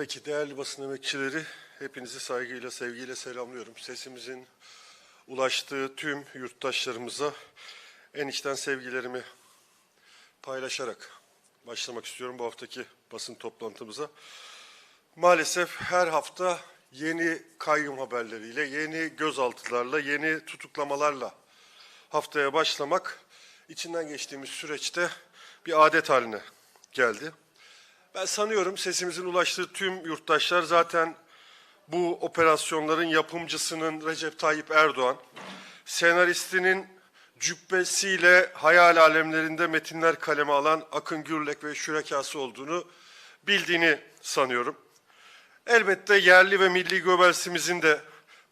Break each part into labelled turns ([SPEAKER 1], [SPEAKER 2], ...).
[SPEAKER 1] Peki değerli basın emekçileri hepinizi saygıyla sevgiyle selamlıyorum. Sesimizin ulaştığı tüm yurttaşlarımıza en içten sevgilerimi paylaşarak başlamak istiyorum bu haftaki basın toplantımıza. Maalesef her hafta yeni kayyum haberleriyle, yeni gözaltılarla, yeni tutuklamalarla haftaya başlamak içinden geçtiğimiz süreçte bir adet haline geldi. Ben sanıyorum sesimizin ulaştığı tüm yurttaşlar zaten bu operasyonların yapımcısının Recep Tayyip Erdoğan, senaristinin cübbesiyle hayal alemlerinde metinler kaleme alan Akın Gürlek ve şürekası olduğunu bildiğini sanıyorum. Elbette yerli ve milli göbersimizin de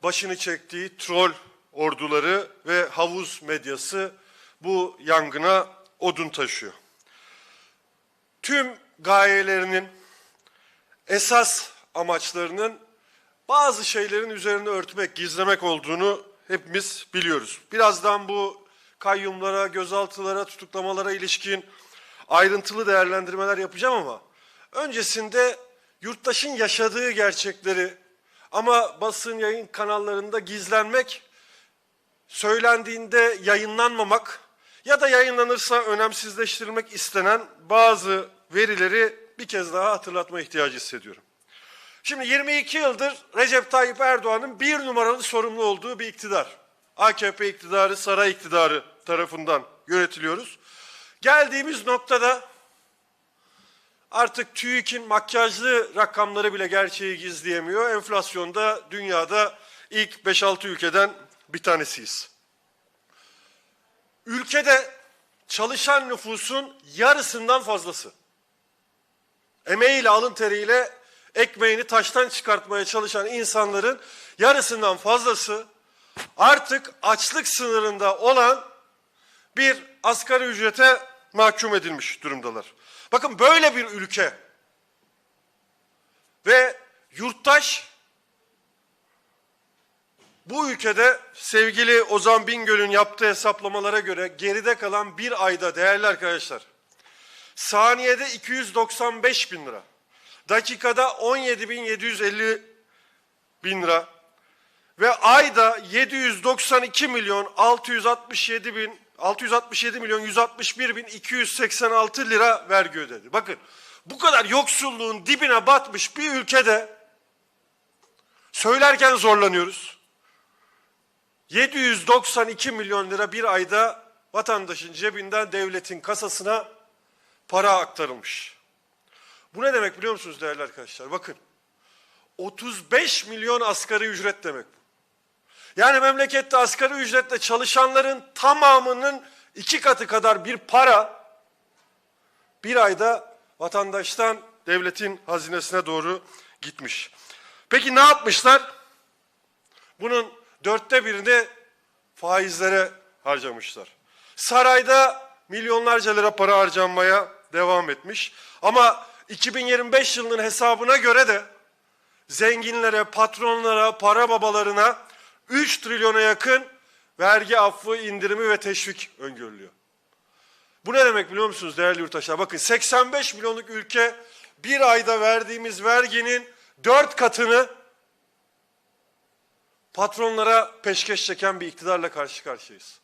[SPEAKER 1] başını çektiği troll orduları ve havuz medyası bu yangına odun taşıyor. Tüm gayelerinin esas amaçlarının bazı şeylerin üzerine örtmek, gizlemek olduğunu hepimiz biliyoruz. Birazdan bu kayyumlara, gözaltılara, tutuklamalara ilişkin ayrıntılı değerlendirmeler yapacağım ama öncesinde yurttaşın yaşadığı gerçekleri ama basın yayın kanallarında gizlenmek, söylendiğinde yayınlanmamak ya da yayınlanırsa önemsizleştirilmek istenen bazı verileri bir kez daha hatırlatma ihtiyacı hissediyorum. Şimdi 22 yıldır Recep Tayyip Erdoğan'ın bir numaralı sorumlu olduğu bir iktidar. AKP iktidarı, saray iktidarı tarafından yönetiliyoruz. Geldiğimiz noktada artık TÜİK'in makyajlı rakamları bile gerçeği gizleyemiyor. Enflasyonda dünyada ilk 5-6 ülkeden bir tanesiyiz. Ülkede çalışan nüfusun yarısından fazlası. Emeğiyle, alın teriyle ekmeğini taştan çıkartmaya çalışan insanların yarısından fazlası artık açlık sınırında olan bir asgari ücrete mahkum edilmiş durumdalar. Bakın böyle bir ülke ve yurttaş bu ülkede sevgili Ozan Bingöl'ün yaptığı hesaplamalara göre geride kalan bir ayda değerli arkadaşlar saniyede 295 bin lira, dakikada 17.750 bin lira ve ayda 792 milyon 667 bin 667 milyon 161 bin 286 lira vergi ödedi. Bakın bu kadar yoksulluğun dibine batmış bir ülkede söylerken zorlanıyoruz. 792 milyon lira bir ayda vatandaşın cebinden devletin kasasına para aktarılmış. Bu ne demek biliyor musunuz değerli arkadaşlar? Bakın 35 milyon asgari ücret demek bu. Yani memlekette asgari ücretle çalışanların tamamının iki katı kadar bir para bir ayda vatandaştan devletin hazinesine doğru gitmiş. Peki ne yapmışlar? Bunun dörtte birini faizlere harcamışlar. Sarayda milyonlarca lira para harcanmaya devam etmiş. Ama 2025 yılının hesabına göre de zenginlere, patronlara, para babalarına 3 trilyona yakın vergi affı, indirimi ve teşvik öngörülüyor. Bu ne demek biliyor musunuz değerli yurttaşlar? Bakın 85 milyonluk ülke bir ayda verdiğimiz verginin 4 katını patronlara peşkeş çeken bir iktidarla karşı karşıyayız.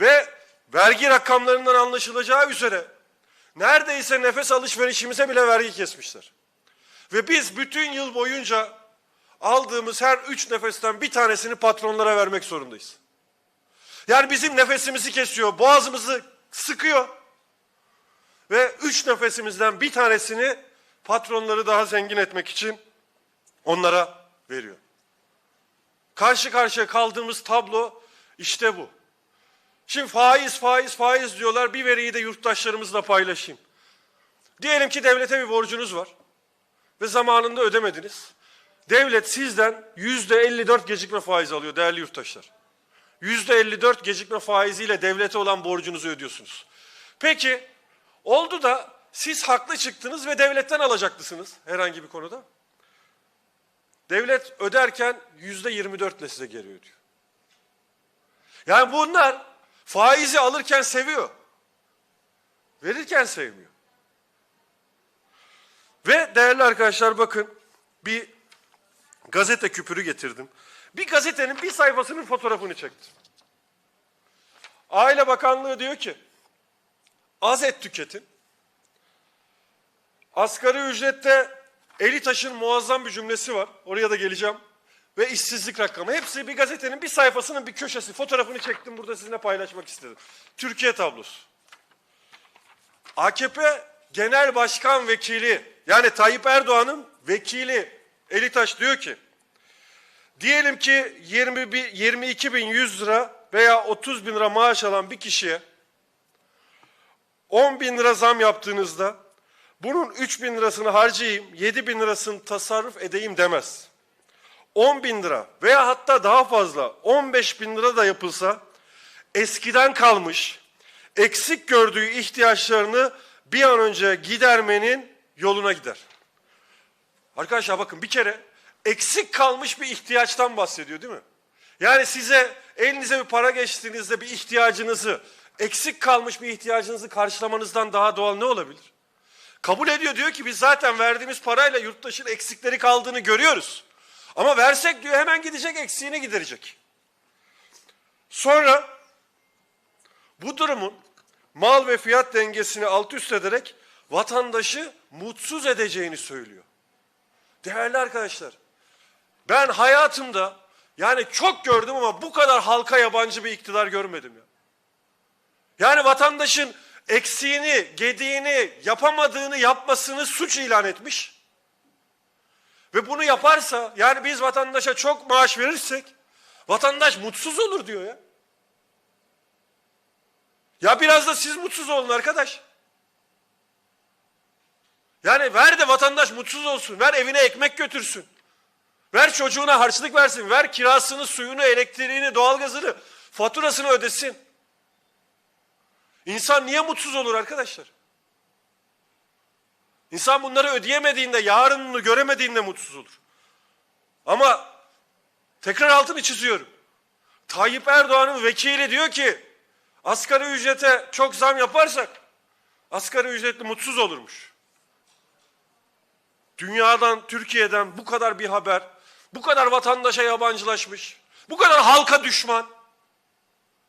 [SPEAKER 1] Ve vergi rakamlarından anlaşılacağı üzere neredeyse nefes alışverişimize bile vergi kesmişler. Ve biz bütün yıl boyunca aldığımız her üç nefesten bir tanesini patronlara vermek zorundayız. Yani bizim nefesimizi kesiyor, boğazımızı sıkıyor. Ve üç nefesimizden bir tanesini patronları daha zengin etmek için onlara veriyor. Karşı karşıya kaldığımız tablo işte bu. Şimdi faiz faiz faiz diyorlar bir veriyi de yurttaşlarımızla paylaşayım. Diyelim ki devlete bir borcunuz var ve zamanında ödemediniz. Devlet sizden yüzde 54 gecikme faiz alıyor değerli yurttaşlar. Yüzde 54 gecikme faiziyle devlete olan borcunuzu ödüyorsunuz. Peki oldu da siz haklı çıktınız ve devletten alacaklısınız herhangi bir konuda. Devlet öderken yüzde 24 ile size geri ödüyor. Yani bunlar faizi alırken seviyor. Verirken sevmiyor. Ve değerli arkadaşlar bakın bir gazete küpürü getirdim. Bir gazetenin bir sayfasının fotoğrafını çektim. Aile Bakanlığı diyor ki az et tüketin. Asgari ücrette eli taşın muazzam bir cümlesi var. Oraya da geleceğim. Ve işsizlik rakamı. Hepsi bir gazetenin bir sayfasının bir köşesi. Fotoğrafını çektim burada sizinle paylaşmak istedim. Türkiye tablosu. AKP Genel Başkan Vekili yani Tayyip Erdoğan'ın vekili Elitaş diyor ki diyelim ki 20, bi- 22.100 lira veya 30 bin lira maaş alan bir kişiye 10 bin lira zam yaptığınızda bunun 3 bin lirasını harcayayım, 7 bin lirasını tasarruf edeyim demez. 10 bin lira veya hatta daha fazla 15 bin lira da yapılsa eskiden kalmış, eksik gördüğü ihtiyaçlarını bir an önce gidermenin yoluna gider. Arkadaşlar bakın bir kere eksik kalmış bir ihtiyaçtan bahsediyor değil mi? Yani size elinize bir para geçtiğinizde bir ihtiyacınızı, eksik kalmış bir ihtiyacınızı karşılamanızdan daha doğal ne olabilir? Kabul ediyor diyor ki biz zaten verdiğimiz parayla yurttaşın eksikleri kaldığını görüyoruz. Ama versek diyor hemen gidecek eksiğini giderecek. Sonra bu durumun mal ve fiyat dengesini alt üst ederek vatandaşı mutsuz edeceğini söylüyor. Değerli arkadaşlar, ben hayatımda yani çok gördüm ama bu kadar halka yabancı bir iktidar görmedim ya. Yani vatandaşın eksiğini, gediğini, yapamadığını yapmasını suç ilan etmiş. Ve bunu yaparsa yani biz vatandaşa çok maaş verirsek vatandaş mutsuz olur diyor ya. Ya biraz da siz mutsuz olun arkadaş. Yani ver de vatandaş mutsuz olsun. Ver evine ekmek götürsün. Ver çocuğuna harçlık versin. Ver kirasını, suyunu, elektriğini, doğalgazını, faturasını ödesin. İnsan niye mutsuz olur arkadaşlar? İnsan bunları ödeyemediğinde, yarınını göremediğinde mutsuz olur. Ama tekrar altını çiziyorum. Tayyip Erdoğan'ın vekili diyor ki asgari ücrete çok zam yaparsak asgari ücretli mutsuz olurmuş. Dünyadan, Türkiye'den bu kadar bir haber, bu kadar vatandaşa yabancılaşmış, bu kadar halka düşman,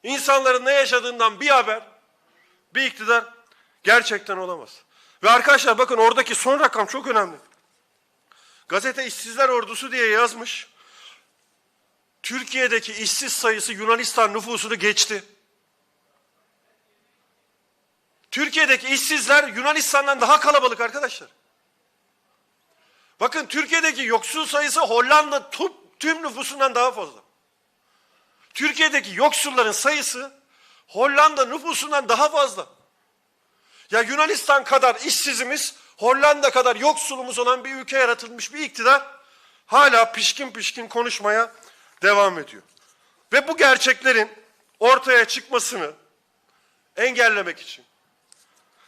[SPEAKER 1] insanların ne yaşadığından bir haber, bir iktidar gerçekten olamaz. Ve arkadaşlar bakın oradaki son rakam çok önemli. Gazete işsizler ordusu diye yazmış. Türkiye'deki işsiz sayısı Yunanistan nüfusunu geçti. Türkiye'deki işsizler Yunanistan'dan daha kalabalık arkadaşlar. Bakın Türkiye'deki yoksul sayısı Hollanda tüm, tüm nüfusundan daha fazla. Türkiye'deki yoksulların sayısı Hollanda nüfusundan daha fazla. Ya Yunanistan kadar işsizimiz, Hollanda kadar yoksulumuz olan bir ülke yaratılmış bir iktidar hala pişkin pişkin konuşmaya devam ediyor. Ve bu gerçeklerin ortaya çıkmasını engellemek için,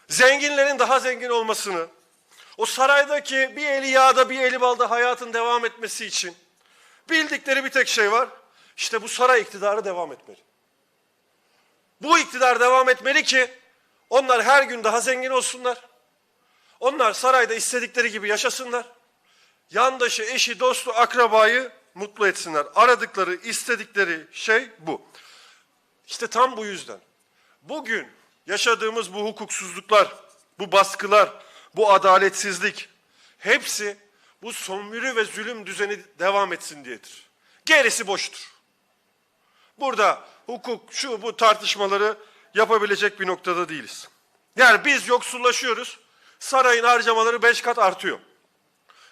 [SPEAKER 1] zenginlerin daha zengin olmasını, o saraydaki bir eli yağda bir eli balda hayatın devam etmesi için bildikleri bir tek şey var. İşte bu saray iktidarı devam etmeli. Bu iktidar devam etmeli ki onlar her gün daha zengin olsunlar. Onlar sarayda istedikleri gibi yaşasınlar. Yandaşı, eşi, dostu, akrabayı mutlu etsinler. Aradıkları, istedikleri şey bu. İşte tam bu yüzden. Bugün yaşadığımız bu hukuksuzluklar, bu baskılar, bu adaletsizlik hepsi bu sömürü ve zulüm düzeni devam etsin diyedir. Gerisi boştur. Burada hukuk, şu bu tartışmaları yapabilecek bir noktada değiliz. Yani biz yoksullaşıyoruz, sarayın harcamaları beş kat artıyor.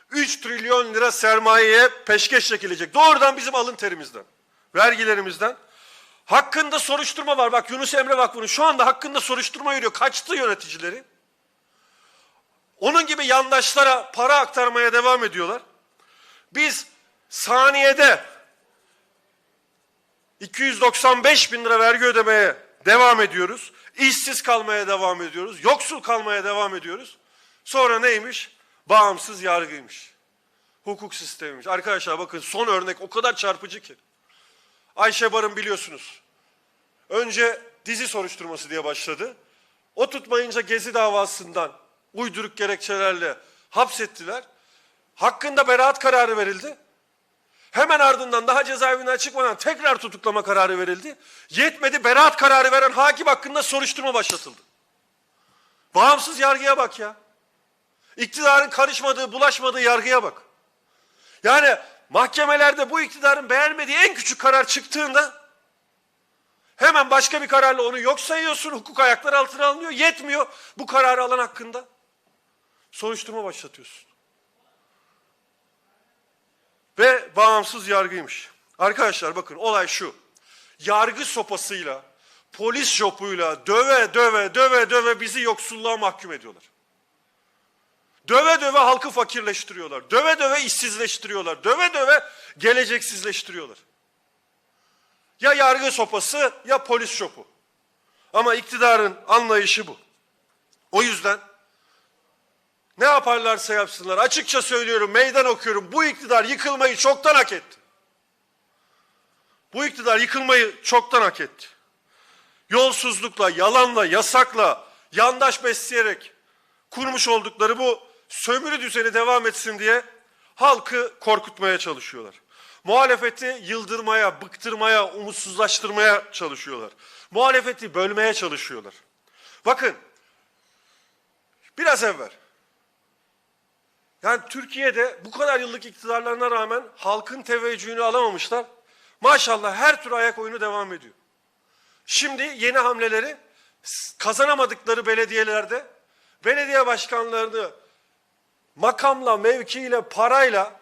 [SPEAKER 1] 3 trilyon lira sermayeye peşkeş çekilecek. Doğrudan bizim alın terimizden, vergilerimizden. Hakkında soruşturma var. Bak Yunus Emre Vakfı'nın şu anda hakkında soruşturma yürüyor. Kaçtı yöneticileri. Onun gibi yandaşlara para aktarmaya devam ediyorlar. Biz saniyede 295 bin lira vergi ödemeye devam ediyoruz. İşsiz kalmaya devam ediyoruz. Yoksul kalmaya devam ediyoruz. Sonra neymiş? Bağımsız yargıymış. Hukuk sistemiymiş. Arkadaşlar bakın son örnek o kadar çarpıcı ki. Ayşe Barın biliyorsunuz. Önce dizi soruşturması diye başladı. O tutmayınca Gezi davasından uyduruk gerekçelerle hapsettiler. Hakkında beraat kararı verildi. Hemen ardından daha cezaevinden çıkmadan tekrar tutuklama kararı verildi. Yetmedi beraat kararı veren hakim hakkında soruşturma başlatıldı. Bağımsız yargıya bak ya. İktidarın karışmadığı, bulaşmadığı yargıya bak. Yani mahkemelerde bu iktidarın beğenmediği en küçük karar çıktığında hemen başka bir kararla onu yok sayıyorsun, hukuk ayakları altına alınıyor. Yetmiyor bu kararı alan hakkında. Soruşturma başlatıyorsun. Ve bağımsız yargıymış. Arkadaşlar bakın olay şu. Yargı sopasıyla, polis jopuyla döve döve döve döve bizi yoksulluğa mahkum ediyorlar. Döve döve halkı fakirleştiriyorlar. Döve döve işsizleştiriyorlar. Döve döve geleceksizleştiriyorlar. Ya yargı sopası ya polis şopu. Ama iktidarın anlayışı bu. O yüzden ne yaparlarsa yapsınlar. Açıkça söylüyorum, meydan okuyorum. Bu iktidar yıkılmayı çoktan hak etti. Bu iktidar yıkılmayı çoktan hak etti. Yolsuzlukla, yalanla, yasakla, yandaş besleyerek kurmuş oldukları bu sömürü düzeni devam etsin diye halkı korkutmaya çalışıyorlar. Muhalefeti yıldırmaya, bıktırmaya, umutsuzlaştırmaya çalışıyorlar. Muhalefeti bölmeye çalışıyorlar. Bakın, biraz evvel yani Türkiye'de bu kadar yıllık iktidarlarına rağmen halkın teveccühünü alamamışlar. Maşallah her tür ayak oyunu devam ediyor. Şimdi yeni hamleleri kazanamadıkları belediyelerde belediye başkanlarını makamla, mevkiyle, parayla,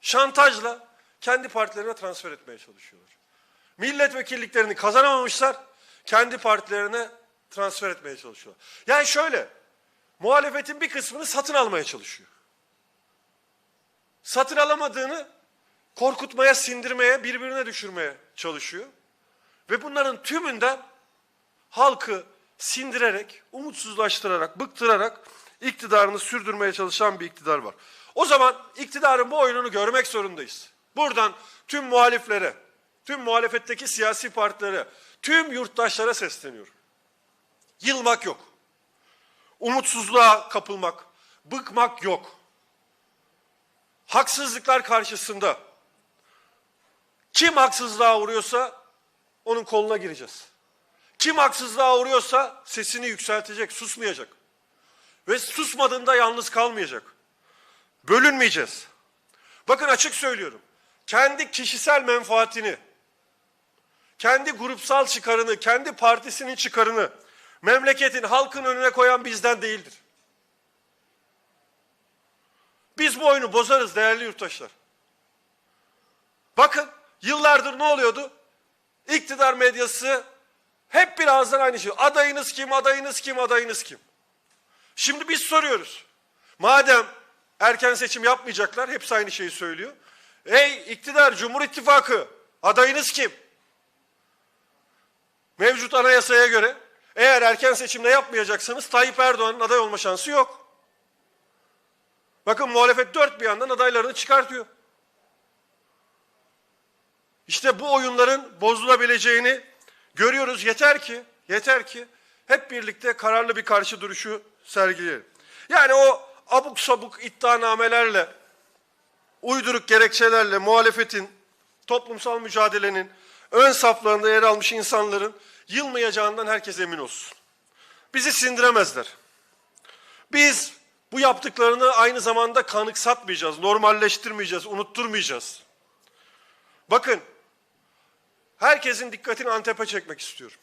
[SPEAKER 1] şantajla kendi partilerine transfer etmeye çalışıyorlar. Milletvekilliklerini kazanamamışlar, kendi partilerine transfer etmeye çalışıyorlar. Yani şöyle, muhalefetin bir kısmını satın almaya çalışıyor satın alamadığını korkutmaya, sindirmeye, birbirine düşürmeye çalışıyor. Ve bunların tümünden halkı sindirerek, umutsuzlaştırarak, bıktırarak iktidarını sürdürmeye çalışan bir iktidar var. O zaman iktidarın bu oyununu görmek zorundayız. Buradan tüm muhaliflere, tüm muhalefetteki siyasi partilere, tüm yurttaşlara sesleniyorum. Yılmak yok. Umutsuzluğa kapılmak, bıkmak yok haksızlıklar karşısında kim haksızlığa uğruyorsa onun koluna gireceğiz. Kim haksızlığa uğruyorsa sesini yükseltecek, susmayacak. Ve susmadığında yalnız kalmayacak. Bölünmeyeceğiz. Bakın açık söylüyorum. Kendi kişisel menfaatini, kendi grupsal çıkarını, kendi partisinin çıkarını memleketin, halkın önüne koyan bizden değildir. Biz bu oyunu bozarız değerli yurttaşlar. Bakın yıllardır ne oluyordu? İktidar medyası hep bir ağızdan aynı şey. Adayınız kim, adayınız kim, adayınız kim? Şimdi biz soruyoruz. Madem erken seçim yapmayacaklar, hepsi aynı şeyi söylüyor. Ey iktidar, Cumhur İttifakı, adayınız kim? Mevcut anayasaya göre eğer erken seçimde yapmayacaksanız Tayyip Erdoğan'ın aday olma şansı yok. Bakın muhalefet dört bir yandan adaylarını çıkartıyor. İşte bu oyunların bozulabileceğini görüyoruz. Yeter ki, yeter ki hep birlikte kararlı bir karşı duruşu sergileyelim. Yani o abuk sabuk iddianamelerle, uyduruk gerekçelerle muhalefetin, toplumsal mücadelenin ön saflarında yer almış insanların yılmayacağından herkes emin olsun. Bizi sindiremezler. Biz bu yaptıklarını aynı zamanda kanıksatmayacağız, normalleştirmeyeceğiz, unutturmayacağız. Bakın, herkesin dikkatini Antep'e çekmek istiyorum.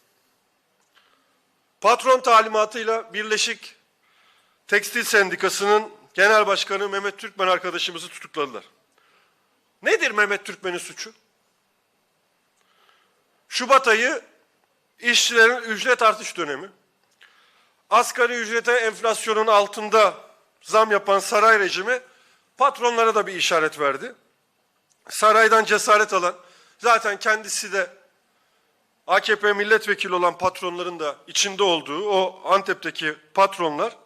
[SPEAKER 1] Patron talimatıyla Birleşik Tekstil Sendikası'nın Genel Başkanı Mehmet Türkmen arkadaşımızı tutukladılar. Nedir Mehmet Türkmen'in suçu? Şubat ayı işçilerin ücret artış dönemi. Asgari ücrete enflasyonun altında zam yapan saray rejimi patronlara da bir işaret verdi. Saraydan cesaret alan, zaten kendisi de AKP milletvekili olan patronların da içinde olduğu o Antep'teki patronlar,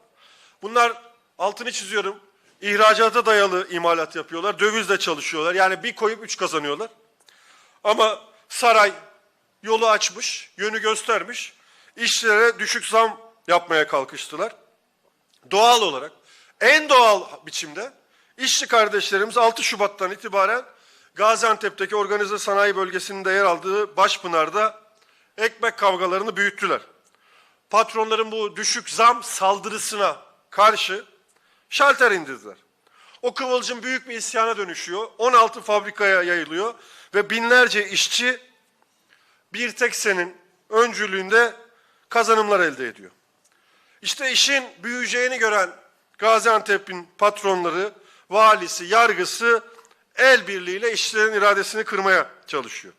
[SPEAKER 1] bunlar altını çiziyorum, ihracata dayalı imalat yapıyorlar, dövizle çalışıyorlar. Yani bir koyup üç kazanıyorlar. Ama saray yolu açmış, yönü göstermiş, işçilere düşük zam yapmaya kalkıştılar. Doğal olarak, en doğal biçimde İşçi kardeşlerimiz 6 Şubat'tan itibaren Gaziantep'teki organize sanayi bölgesinde yer aldığı Başpınar'da ekmek kavgalarını büyüttüler. Patronların bu düşük zam saldırısına karşı şalter indirdiler. O kıvılcım büyük bir isyana dönüşüyor. 16 fabrikaya yayılıyor ve binlerce işçi bir tek senin öncülüğünde kazanımlar elde ediyor. İşte işin büyüyeceğini gören Gaziantep'in patronları, valisi, yargısı el birliğiyle işçilerin iradesini kırmaya çalışıyor.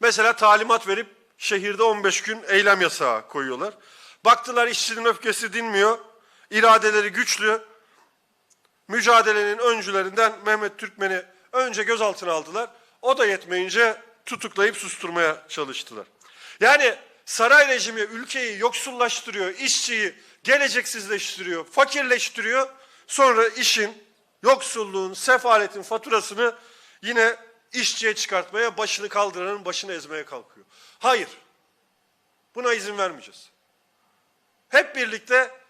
[SPEAKER 1] Mesela talimat verip şehirde 15 gün eylem yasağı koyuyorlar. Baktılar işçinin öfkesi dinmiyor, iradeleri güçlü. Mücadelenin öncülerinden Mehmet Türkmen'i önce gözaltına aldılar. O da yetmeyince tutuklayıp susturmaya çalıştılar. Yani saray rejimi ülkeyi yoksullaştırıyor, işçiyi geleceksizleştiriyor, fakirleştiriyor. Sonra işin, yoksulluğun, sefaletin faturasını yine işçiye çıkartmaya, başını kaldıranın başını ezmeye kalkıyor. Hayır, buna izin vermeyeceğiz. Hep birlikte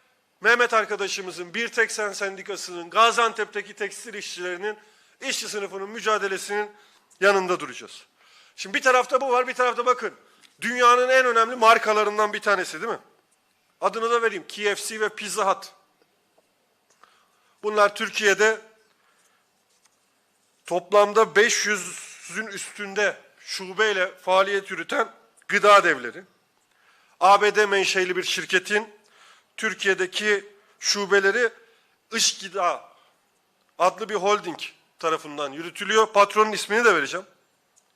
[SPEAKER 1] Mehmet arkadaşımızın Bir Tek Sen Sendikası'nın, Gaziantep'teki tekstil işçilerinin, işçi sınıfının mücadelesinin yanında duracağız. Şimdi bir tarafta bu var, bir tarafta bakın. Dünyanın en önemli markalarından bir tanesi değil mi? Adını da vereyim. KFC ve Pizza Hut. Bunlar Türkiye'de toplamda 500'ün üstünde şubeyle faaliyet yürüten gıda devleri. ABD menşeli bir şirketin Türkiye'deki şubeleri Işgıda adlı bir holding tarafından yürütülüyor. Patronun ismini de vereceğim.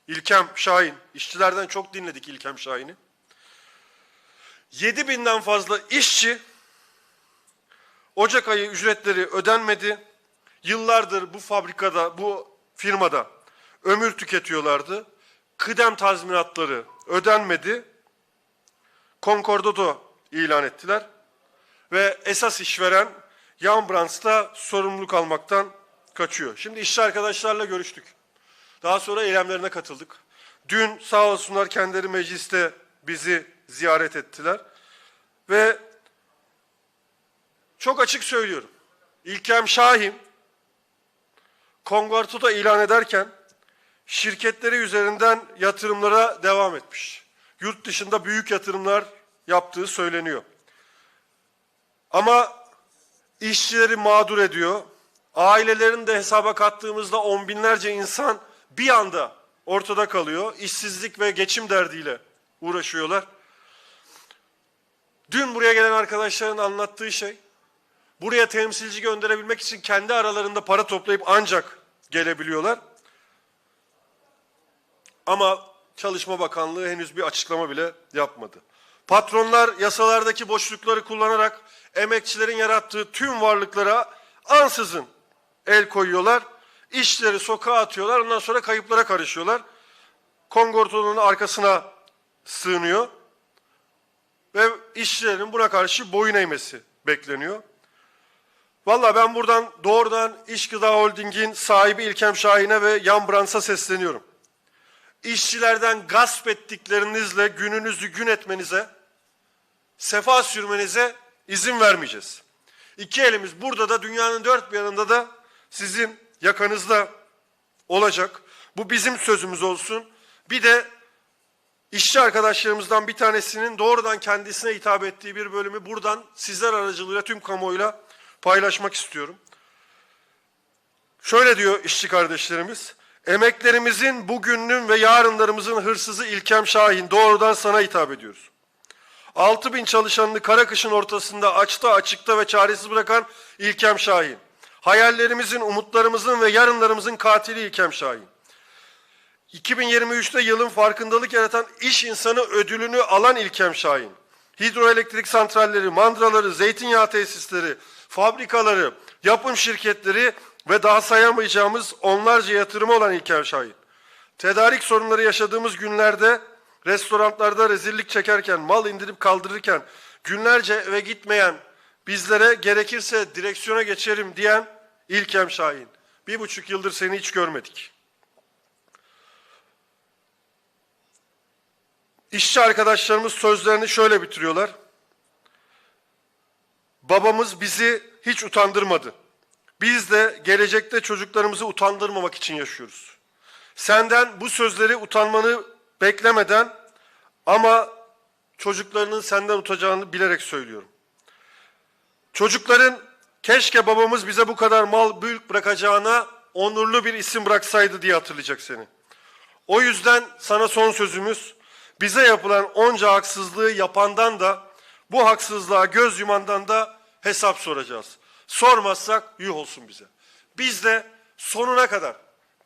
[SPEAKER 1] İlkem Şahin. İşçilerden çok dinledik İlkem Şahin'i. 7 binden fazla işçi Ocak ayı ücretleri ödenmedi. Yıllardır bu fabrikada, bu firmada ömür tüketiyorlardı. Kıdem tazminatları ödenmedi. Concordato ilan ettiler. Ve esas işveren Jan Brands sorumluluk almaktan kaçıyor. Şimdi işçi arkadaşlarla görüştük. Daha sonra eylemlerine katıldık. Dün sağ olsunlar kendileri mecliste bizi ziyaret ettiler. Ve çok açık söylüyorum. İlkem Şahin Kongartu'da ilan ederken şirketleri üzerinden yatırımlara devam etmiş. Yurt dışında büyük yatırımlar yaptığı söyleniyor. Ama işçileri mağdur ediyor. Ailelerini de hesaba kattığımızda on binlerce insan bir anda ortada kalıyor. İşsizlik ve geçim derdiyle uğraşıyorlar. Dün buraya gelen arkadaşların anlattığı şey, buraya temsilci gönderebilmek için kendi aralarında para toplayıp ancak gelebiliyorlar. Ama Çalışma Bakanlığı henüz bir açıklama bile yapmadı. Patronlar yasalardaki boşlukları kullanarak emekçilerin yarattığı tüm varlıklara ansızın el koyuyorlar. İşleri sokağa atıyorlar. Ondan sonra kayıplara karışıyorlar. Kongorto'nun arkasına sığınıyor. Ve işçilerin buna karşı boyun eğmesi bekleniyor. Valla ben buradan doğrudan İş Gıda Holding'in sahibi İlkem Şahin'e ve Yan Brans'a sesleniyorum. İşçilerden gasp ettiklerinizle gününüzü gün etmenize, sefa sürmenize izin vermeyeceğiz. İki elimiz burada da dünyanın dört bir yanında da sizin yakanızda olacak. Bu bizim sözümüz olsun. Bir de işçi arkadaşlarımızdan bir tanesinin doğrudan kendisine hitap ettiği bir bölümü buradan sizler aracılığıyla tüm kamuoyuyla paylaşmak istiyorum. Şöyle diyor işçi kardeşlerimiz. Emeklerimizin, bugünün ve yarınlarımızın hırsızı İlkem Şahin doğrudan sana hitap ediyoruz. 6 bin çalışanını kara kışın ortasında açta, açıkta ve çaresiz bırakan İlkem Şahin. Hayallerimizin, umutlarımızın ve yarınlarımızın katili İlkem Şahin. 2023'te yılın farkındalık yaratan iş insanı ödülünü alan İlkem Şahin. Hidroelektrik santralleri, mandraları, zeytinyağı tesisleri, fabrikaları, yapım şirketleri ve daha sayamayacağımız onlarca yatırımı olan İlkem Şahin. Tedarik sorunları yaşadığımız günlerde restoranlarda rezillik çekerken, mal indirip kaldırırken, günlerce eve gitmeyen, bizlere gerekirse direksiyona geçerim diyen İlkem Şahin. Bir buçuk yıldır seni hiç görmedik. İşçi arkadaşlarımız sözlerini şöyle bitiriyorlar. Babamız bizi hiç utandırmadı. Biz de gelecekte çocuklarımızı utandırmamak için yaşıyoruz. Senden bu sözleri utanmanı beklemeden ama çocuklarının senden utacağını bilerek söylüyorum. Çocukların keşke babamız bize bu kadar mal mülk bırakacağına onurlu bir isim bıraksaydı diye hatırlayacak seni. O yüzden sana son sözümüz bize yapılan onca haksızlığı yapandan da bu haksızlığa göz yumandan da hesap soracağız. Sormazsak yuh olsun bize. Biz de sonuna kadar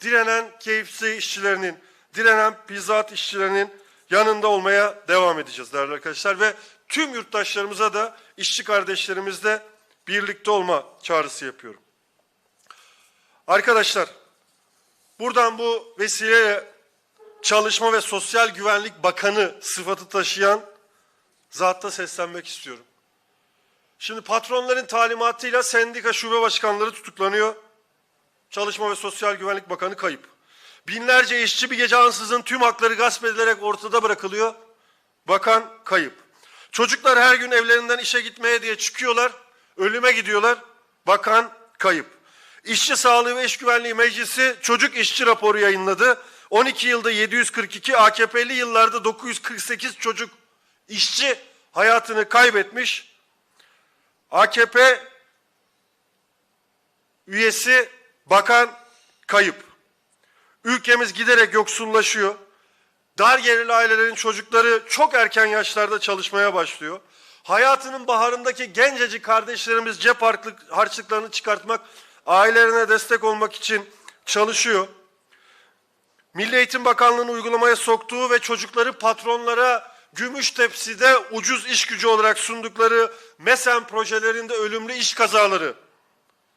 [SPEAKER 1] direnen keyifli işçilerinin, direnen bizzat işçilerinin yanında olmaya devam edeceğiz değerli arkadaşlar. Ve tüm yurttaşlarımıza da işçi kardeşlerimizle birlikte olma çağrısı yapıyorum. Arkadaşlar buradan bu vesileyle Çalışma ve Sosyal Güvenlik Bakanı sıfatı taşıyan zatta seslenmek istiyorum. Şimdi patronların talimatıyla sendika şube başkanları tutuklanıyor. Çalışma ve Sosyal Güvenlik Bakanı kayıp. Binlerce işçi bir gece ansızın tüm hakları gasp edilerek ortada bırakılıyor. Bakan kayıp. Çocuklar her gün evlerinden işe gitmeye diye çıkıyorlar. Ölüme gidiyorlar. Bakan kayıp. İşçi Sağlığı ve İş Güvenliği Meclisi çocuk işçi raporu yayınladı. 12 yılda 742, AKP'li yıllarda 948 çocuk işçi hayatını kaybetmiş. AKP üyesi bakan kayıp. Ülkemiz giderek yoksullaşıyor. Dar gelirli ailelerin çocukları çok erken yaşlarda çalışmaya başlıyor. Hayatının baharındaki gencecik kardeşlerimiz cep harçlık, harçlıklarını çıkartmak, ailelerine destek olmak için çalışıyor. Milli Eğitim Bakanlığı'nın uygulamaya soktuğu ve çocukları patronlara gümüş tepside ucuz iş gücü olarak sundukları MESEN projelerinde ölümlü iş kazaları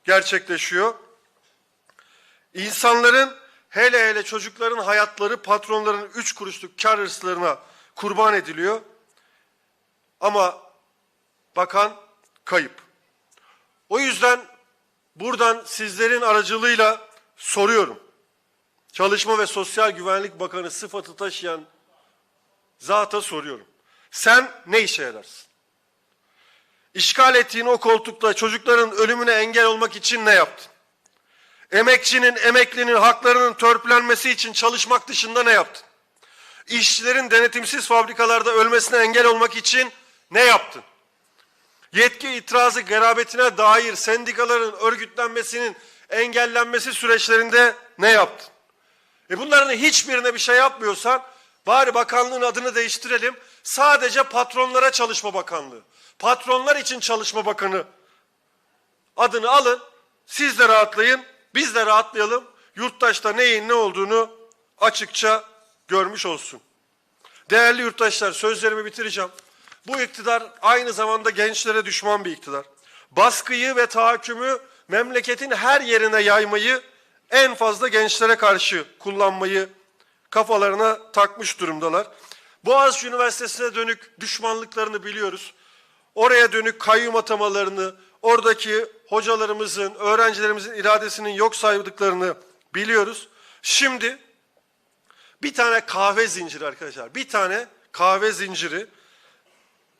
[SPEAKER 1] gerçekleşiyor. İnsanların hele hele çocukların hayatları patronların üç kuruşluk kar hırslarına kurban ediliyor. Ama bakan kayıp. O yüzden buradan sizlerin aracılığıyla soruyorum. Çalışma ve Sosyal Güvenlik Bakanı sıfatı taşıyan zata soruyorum. Sen ne işe yararsın? İşgal ettiğin o koltukta çocukların ölümüne engel olmak için ne yaptın? Emekçinin, emeklinin haklarının törpülenmesi için çalışmak dışında ne yaptın? İşçilerin denetimsiz fabrikalarda ölmesine engel olmak için ne yaptın? Yetki itirazı garabetine dair sendikaların örgütlenmesinin engellenmesi süreçlerinde ne yaptın? E bunların hiçbirine bir şey yapmıyorsan bari bakanlığın adını değiştirelim. Sadece patronlara çalışma bakanlığı. Patronlar için çalışma bakanı adını alın. Siz de rahatlayın. Biz de rahatlayalım. Yurttaşta neyin ne olduğunu açıkça görmüş olsun. Değerli yurttaşlar sözlerimi bitireceğim. Bu iktidar aynı zamanda gençlere düşman bir iktidar. Baskıyı ve tahakkümü memleketin her yerine yaymayı en fazla gençlere karşı kullanmayı kafalarına takmış durumdalar. Boğaziçi Üniversitesi'ne dönük düşmanlıklarını biliyoruz. Oraya dönük kayyum atamalarını, oradaki hocalarımızın, öğrencilerimizin iradesinin yok saydıklarını biliyoruz. Şimdi bir tane kahve zinciri arkadaşlar, bir tane kahve zinciri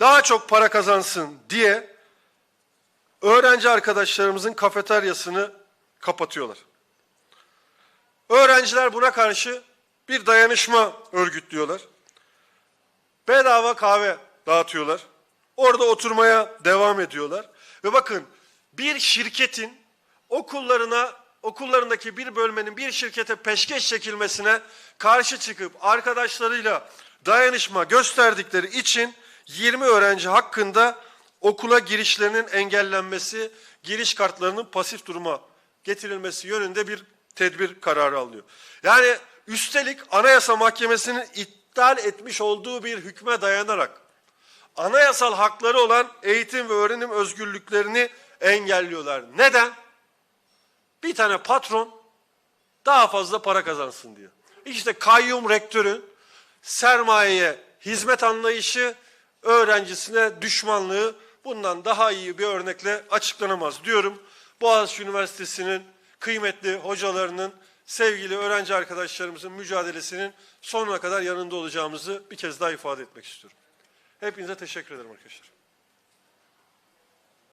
[SPEAKER 1] daha çok para kazansın diye öğrenci arkadaşlarımızın kafeteryasını kapatıyorlar. Öğrenciler buna karşı bir dayanışma örgütlüyorlar. Bedava kahve dağıtıyorlar. Orada oturmaya devam ediyorlar. Ve bakın bir şirketin okullarına okullarındaki bir bölmenin bir şirkete peşkeş çekilmesine karşı çıkıp arkadaşlarıyla dayanışma gösterdikleri için 20 öğrenci hakkında okula girişlerinin engellenmesi, giriş kartlarının pasif duruma getirilmesi yönünde bir tedbir kararı alıyor. Yani üstelik Anayasa Mahkemesi'nin iptal etmiş olduğu bir hükme dayanarak anayasal hakları olan eğitim ve öğrenim özgürlüklerini engelliyorlar. Neden? Bir tane patron daha fazla para kazansın diyor. İşte kayyum rektörün sermayeye hizmet anlayışı, öğrencisine düşmanlığı bundan daha iyi bir örnekle açıklanamaz diyorum. Boğaziçi Üniversitesi'nin kıymetli hocalarının, sevgili öğrenci arkadaşlarımızın mücadelesinin sonuna kadar yanında olacağımızı bir kez daha ifade etmek istiyorum. Hepinize teşekkür ederim arkadaşlar.